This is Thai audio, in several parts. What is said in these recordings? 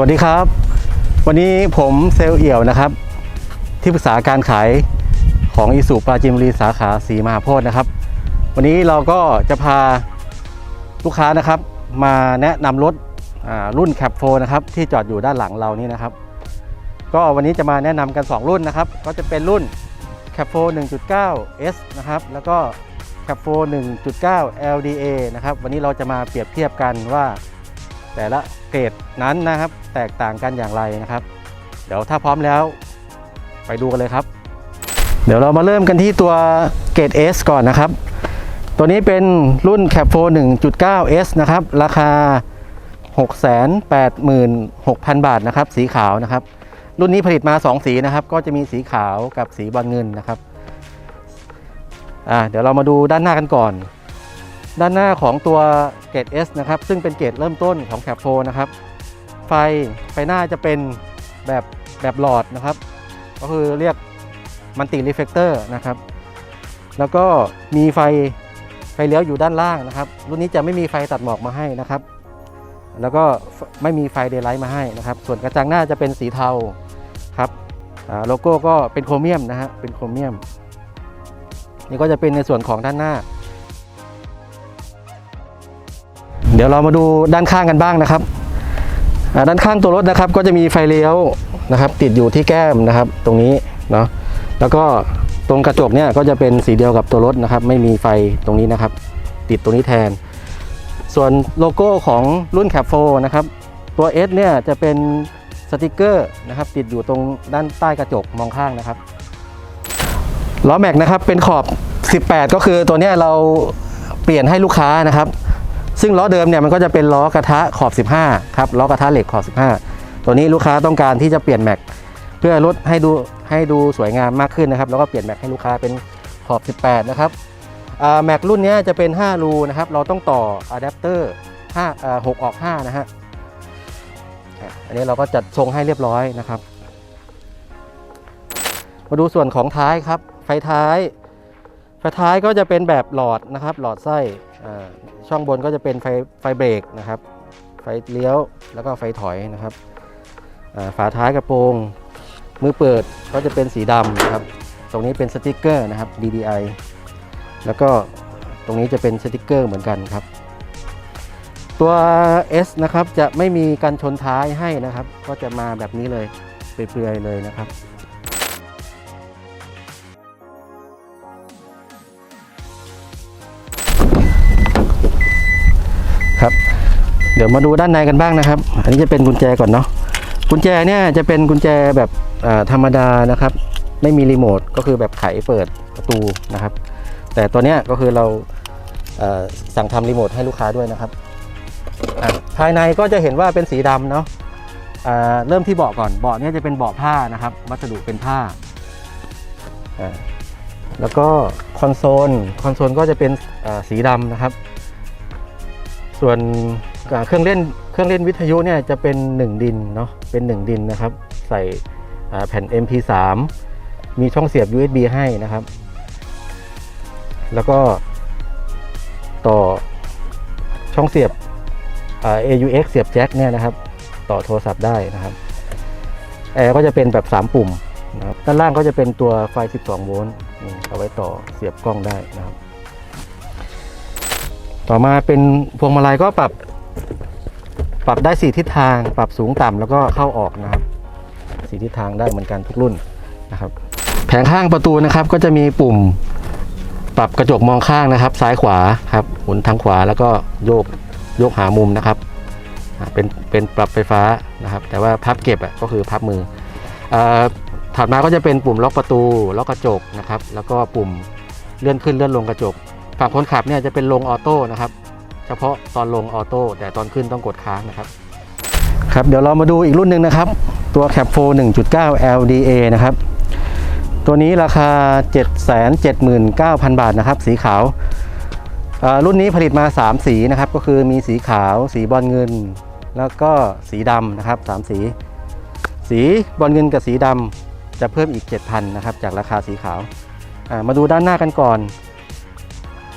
สวัสดีครับ วันนี้ผมเซลเอี่ยวนะครับ ที่ปรึกษาการขายของอิสุปราจิมรีสาขาสีมหาโพธิ์นะครับ วันนี้เราก็จะพาลูกค้านะครับมาแนะนำรถรุ่นแคปโฟนะครับที่จอดอยู่ด้านหลังเรานี่นะครับ ก็วันนี้จะมาแนะนำกัน 2 รุ่นนะครับ ก็จะเป็นรุ่น c a p 4 1.9 S นะครับแล้วก็ c a p 4 1.9 LDA นะครับวันนี้เราจะมาเปรียบเทียบกันว่า แต่ละเกรดนั้นนะครับ แตกต่างกันอย่างไรนะครับ เดี๋ยวถ้าพร้อมแล้วไปดูกันเลยครับ เดี๋ยวเรามาเริ่มกันที่ตัวเกรด S ก่อนนะครับ ตัวนี้เป็นรุ่น c a p 4 1.9 S นะครับ ราคา 686,000 บาทนะครับ สีขาวนะครับ รุ่นนี้ผลิตมา 2 สีนะครับ ก็จะมีสีขาวกับสีบอลเงินนะครับ อ่าเดี๋ยวเรามาดูด้านหน้ากันก่อน ด้านหน้าของตัวเกรด S นะครับ ซึ่งเป็นเกรดเริ่มต้นของแคปโฟนะครับ ไฟไฟหน้าจะเป็นแบบแบบหลอดนะครับ ก็คือเรียกมันติรีเฟกเตอร์นะครับ แล้วก็มีไฟไฟเลี้ยวอยู่ด้านล่างนะครับ รุ่นนี้จะไม่มีไฟตัดหมอกมาให้นะครับ แล้วก็ไม่มีไฟเดย์ไลท์มาให้นะครับ ส่วนกระจังหน้าจะเป็นสีเทาครับโลโก้ก็เป็นโครเมียมนะฮะเป็นโครเมียมนี่ก็จะเป็นในส่วนของด้านหน้า เดี๋ยวเรามาดูด้านข้างกันบ้างนะครับ ด้านข้างตัวรถนะครับ ก็จะมีไฟเลี้ยวนะครับ ติดอยู่ที่แก้มนะครับ ตรงนี้เนาะแล้วก็ตรงกระจกเนี่ยก็จะเป็นสีเดียวกับตัวรถนะครับ ไม่มีไฟตรงนี้นะครับ ติดตรงนี้แทน ส่วนโลโก้ของรุ่น c a p 4นะครับ ตัว S เนี่ยจะเป็นสติกเกอร์นะครับ ติดอยู่ตรงด้านใต้กระจกมองข้างนะครับล้อแม็กนะครับเป็นขอบ 18 ก็คือตัวเนี้ยเราเปลี่ยนให้ลูกค้านะครับ ซึ่งล้อเดิมเนี่ยมันก็จะเป็นล้อกระทะขอบ 15ครับล้อกระทะเหล็กขอบ 15 ตัวนี้ลูกค้าต้องการที่จะเปลี่ยนแม็กเพื่อลดให้ดูให้ดูสวยงามมากขึ้นนะครับแล้วก็เปลี่ยนแม็กให้ลูกค้าเป็นขอบ 18 นะครับแม็กรุ่นนี้จะเป็น 5 รูนะครับ เราต้องต่ออะแดปเตอร์5อ่า6ออก 5 นะฮะอันนี้เราก็จัดทรงให้เรียบร้อยนะครับ มาดูส่วนของท้ายครับ ไฟท้าย ไฟท้ายก็จะเป็นแบบหลอดนะครับ หลอดไส้ช่องบนก็จะเป็นไฟไฟเบรกนะครับ ไฟเลี้ยวแล้วก็ไฟถอยนะครับฝาท้ายกระโปรงมือเปิดก็จะเป็นสีดำนะครับ ตรงนี้เป็นสติกเกอร์นะครับ DDI แล้วก็ตรงนี้จะเป็นสติกเกอร์เหมือนกันครับ ตัว S นะครับจะไม่มีการชนท้ายให้นะครับ ก็จะมาแบบนี้เลยเปลือยๆเลยนะครับ เดี๋ยวมาดูด้านในกันบ้างนะครับ อันนี้จะเป็นกุญแจก่อนเนาะกุญแจเนี่ยจะเป็นกุญแจแบบธรรมดานะครับ ไม่มีรีโมทก็คือแบบไขเปิดประตูนะครับ แต่ตัวเนี้ยก็คือเราเอ่อสั่งทำรีโมทให้ลูกค้าด้วยนะครับอะภายในก็จะเห็นว่าเป็นสีดำเนาะอ่าเริ่มที่เบาะก่อนเบาะเนี่ยจะเป็นเบาะผ้านะครับ วัสดุเป็นผ้าอ่าแล้วก็คอนโซลคอนโซลก็จะเป็นอ่าสีดำนะครับ ส่วน เครื่องเล่นเครื่องเล่นวิทยุเนี่ยจะเป็น 1 ดินเนาะเป็น 1 ดินนะครับ ใส่แผ่น MP3 มีช่องเสียบ USB ให้นะครับ แล้วก็ต่อช่องเสียบ AUX เสียบแจ็คเนี่ยนะครับ ต่อโทรศัพท์ได้นะครับแอร์ก็จะเป็นแบบ 3 ปุ่มนะครับด้านล่างก็จะเป็นตัวไฟ 12 โวลต์เอาไว้ต่อเสียบกล้องได้นะครับ ต่อมาเป็นพวงมาลัยก็ปรับ ปรับได้สี่ทิศทาง ปรับสูงต่ำแล้วก็เข้าออกนะครับสี่ทิศทางได้เหมือนกันทุกรุ่นนะครับ แผงข้างประตูนะครับก็จะมีปุ่มปรับกระจกมองข้างนะครับ ซ้ายขวาครับหมุนทางขวาแล้วก็โยกโยกหามุมนะครับเป็นเป็นปรับไฟฟ้านะครับ แต่ว่าพับเก็บก็คือพับมืออถัดมาก็จะเป็นปุ่มล็อกประตูล็อกกระจกนะครับ แล้วก็ปุ่มเลื่อนขึ้นเลื่อนลงกระจก ฝั่งคนขับเนี่ยจะเป็นลงออโต้นะครับ เฉพาะตอนลงออโต้แต่ตอนขึ้นต้องกดค้างนะครับครับเดี๋ยวเรามาดูอีกรุ่นหนึ่งนะครับ ตัว Cap 4 1.9 LDA นะครับ ตัวนี้ราคา 779,000 บาทนะครับ สีขาวอ่ารุ่นนี้ผลิตมา 3 สีนะครับ ก็คือมีสีขาว สีบอลเงิน แล้วก็สีดำนะครับ 3 สี สีบอลเงินกับสีดำจะเพิ่มอีก 7,000นะครับจากราคาสีขาวอ่ามาดูด้านหน้ากันก่อน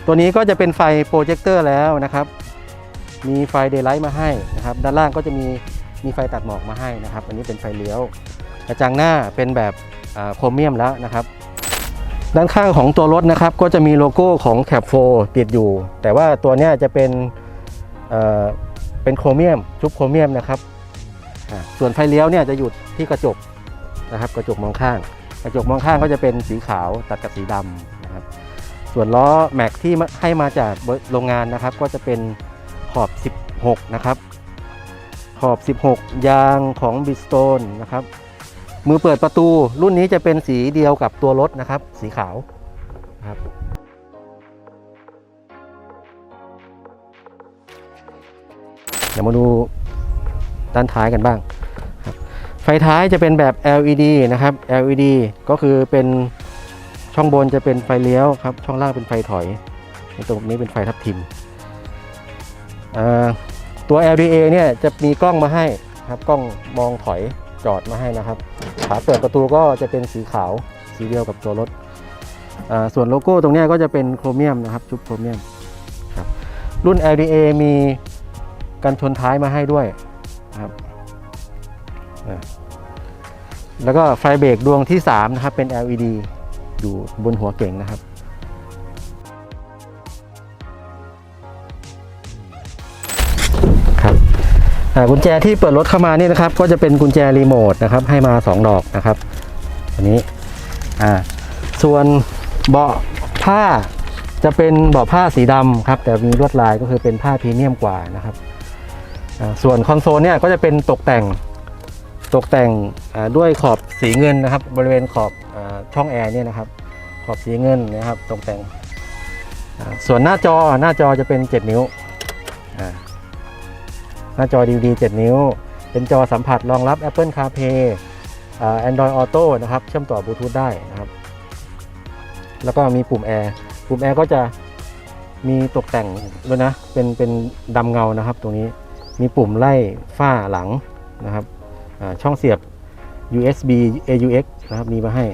ตัวนี้ก็จะเป็นไฟโปรเจคเตอร์แล้วนะครับ มีไฟเดย์ไลท์มาให้นะครับ ด้านล่างก็จะมีมีไฟตัดหมอกมาให้นะครับ อันนี้เป็นไฟเลี้ยว กระจังหน้าเป็นแบบโครเมียมแล้วนะครับ ด้านข้างของตัวรถนะครับ ก็จะมีโลโก้ของ c a p 4ติดอยู่ แต่ว่าตัวนี้จะเป็นเอ่อเป็นโครเมียมชุบโครเมียมนะครับ ส่วนไฟเลี้ยวเนี่ยจะอยู่ที่กระจกนะครับ กระจกมองข้าง กระจกมองข้างก็จะเป็นสีขาวตัดกับสีดำนะครับ ส่วนล้อแม็กที่ให้มาจากโรงงานนะครับ ก็จะเป็นขอบ 16 นะครับ ขอบ 16 ยางของบิสโตนนะครับมือเปิดประตูรุ่นนี้จะเป็นสีเดียวกับตัวรถนะครับ สีขาวนะครับเดี๋ยวมาดูด้านท้ายกันบ้าง ไฟท้ายจะเป็นแบบ LED นะครับ LED ก็คือเป็น ช่องบนจะเป็นไฟเลี้ยวครับ ช่องล่างเป็นไฟถอย ตรงนี้เป็นไฟทับทิมตัว LDA เนี่ยจะมีกล้องมาให้ครับ กล้องมองถอยจอดมาให้นะครับฝาเปิดประตูก็จะเป็นสีขาวสีเดียวกับตัวรถ ส่วนโลโก้ตรงนี้ก็จะเป็นโครเมียมนะครับ ชุบโครเมียมครับ รุ่น LDA มีกันชนท้ายมาให้ด้วยนะครับแล้วก็ไฟเบรกดวงที่ 3 นะครับ เป็น LED อยู่บนหัวเก่งนะครับครับกุญแจที่เปิดรถเข้ามานี่นะครับ ก็จะเป็นกุญแจรีโมทนะครับ ให้มา 2 ดอกนะครับอันนี้อ่าส่วนเบาะผ้าจะเป็นเบาะผ้าสีดำครับ แต่มีลวดลายก็คือเป็นผ้าพรีเมียมกว่านะครับอ่าส่วนคอนโซลเนี่ยก็จะเป็นตกแต่งตกแต่งด้วยขอบสีเงินนะครับ บริเวณขอบ ช่องแอร์เนี่ยนะครับขอบสีเงินนะครับตกแต่ง ส่วนหน้าจอหน้าจอจะเป็น 7 นิ้ว หน้าจอ DVD 7 นิ้ว เป็นจอสัมผัสรองรับ Apple CarPlay Android Auto นะครับเชื่อมต่อบลูทูธได้นะครับ แล้วก็มีปุ่มแอร์ปุ่มแอร์ก็จะมีตกแต่งด้วยนะ เป็นเป็นดำเงานะครับตรงนี้มีปุ่มไล่ฝ้าหลังนะครับช่องเสียบ USB AUX นะครับมีมาให้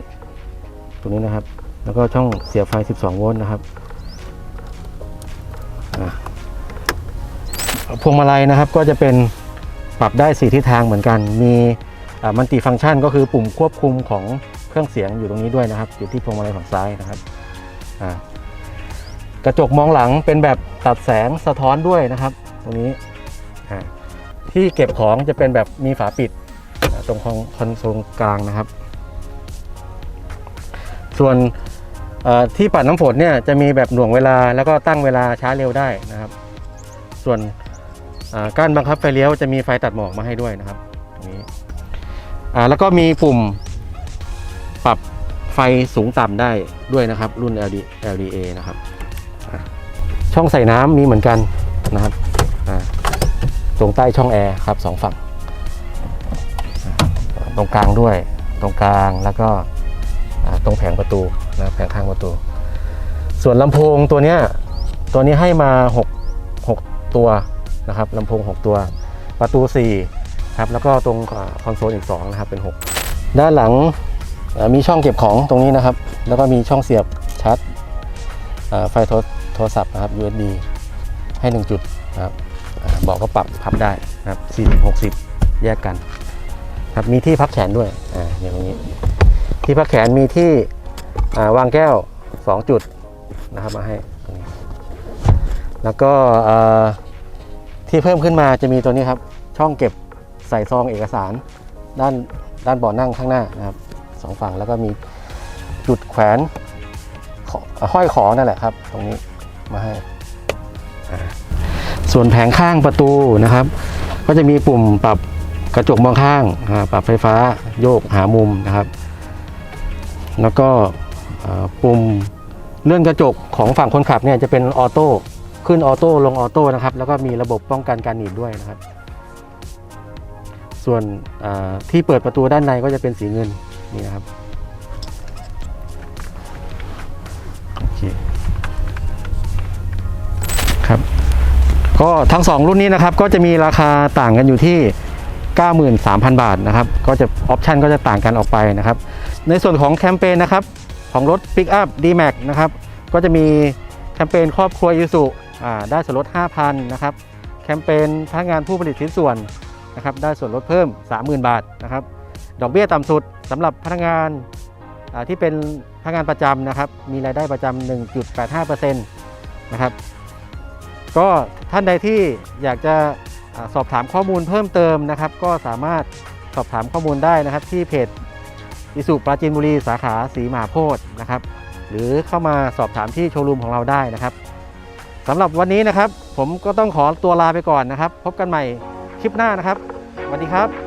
ตรงนี้นะครับ แล้วก็ช่องเสียบไฟ 12 โวลต์นะครับพวงมาลัยนะครับก็จะเป็นปรับได้4ทิศทางเหมือนกัน มีมัลติฟังก์ชันก็คือปุ่มควบคุมของเครื่องเสียงอยู่ตรงนี้ด้วยนะครับ อยู่ที่พวงมาลัยฝั่งซ้ายนะครับกระจกมองหลังเป็นแบบตัดแสงสะท้อนด้วยนะครับ ตรงนี้ที่เก็บของจะเป็นแบบมีฝาปิด ตรงคอนโซลกลางนะครับ ส่วนที่ปัดน้ำฝนเนี่ยจะมีแบบหน่วงเวลาแล้วก็ตั้งเวลาช้าเร็วได้นะครับ ส่วนก้านบังคับไฟเลี้ยวจะมีไฟตัดหมอกมาให้ด้วยนะครับตรงนี้แล้วก็มีปุ่มปรับไฟสูงต่ำได้ด้วยนะครับ รุ่น LD LDA นะครับ ช่องใส่น้ำมีเหมือนกันนะครับตรงใต้ช่องแอร์ครับสองฝั่ง ตรงกลางด้วย ตรงกลางแล้วก็ตรงแผงประตูนะแผงข้างประตู ส่วนลำโพงตัวเนี้ยตัวนี้ให้มา 6 6 ตัวนะครับลำโพง 6 ตัว ประตู 4 ครับแล้วก็ตรงคอนโซลอีก 2 นะครับเป็น 6 ด้านหลังมีช่องเก็บของตรงนี้นะครับ แล้วก็มีช่องเสียบชาร์จไฟโทรศัพท์นะครับ USB ให้ 1 จุดนะครับเบอกก็ปรับพับได้นะครับ40 60 แยกกัน ครับมีที่พักแขนด้วยอ่าอย่างตรงนี้ ที่พักแขนมีที่วางแก้ว 2 จุดนะครับมาให้ แล้วก็ที่เพิ่มขึ้นมาจะมีตัวนี้ครับ ช่องเก็บใส่ซองเอกสาร ด้านด้านเบาะนั่งข้างหน้านะครับสองฝั่งแล้วก็มีจุดแขวนห้อยของนั่นแหละครับ ตรงนี้มาให้ ส่วนแผงข้างประตูนะครับ ก็จะมีปุ่มปรับ กระจกมองข้างปรับไฟฟ้าโยกหามุมนะครับ แล้วก็ปุ่มเลื่อนกระจกของฝั่งคนขับเนี่ยจะเป็นออโต้ขึ้นออโต้ลงออโต้นะครับ แล้วก็มีระบบป้องกันการหนีบด้วยนะครับ ส่วนที่เปิดประตูด้านในก็จะเป็นสีเงินนี่นะครับโอเคครับก็ทั้งสองรุ่นนี้นะครับก็จะมีราคาต่างกันอยู่ที่ 93,000 บาทนะครับ ก็จะออปชันก็จะต่างกันออกไปนะครับ ในส่วนของแคมเปญนะครับ ของรถ Pick Up D-Max นะครับ ก็จะมีแคมเปญครอบครัวยูสุได้ส่วนลด 5,000 นะครับ แคมเปญพนักงานผู้ผลิตชิ้นส่วนนะครับ ได้ส่วนลดเพิ่ม 30,000 บาทนะครับ ดอกเบี้ยต่ำสุดสำหรับพนักงานที่เป็นพนักงานประจำนะครับ มีรายได้ประจำ1.85%นะครับ ก็ท่านใดที่อยากจะ สอบถามข้อมูลเพิ่มเติมนะครับ ก็สามารถสอบถามข้อมูลได้นะครับ ที่เพจอิสุปราจีนบุรีสาขาสีมหาโพธิ์นะครับ หรือเข้ามาสอบถามที่โชว์รูมของเราได้นะครับสำหรับวันนี้นะครับ ผมก็ต้องขอตัวลาไปก่อนนะครับ พบกันใหม่คลิปหน้านะครับสวัสดีครับ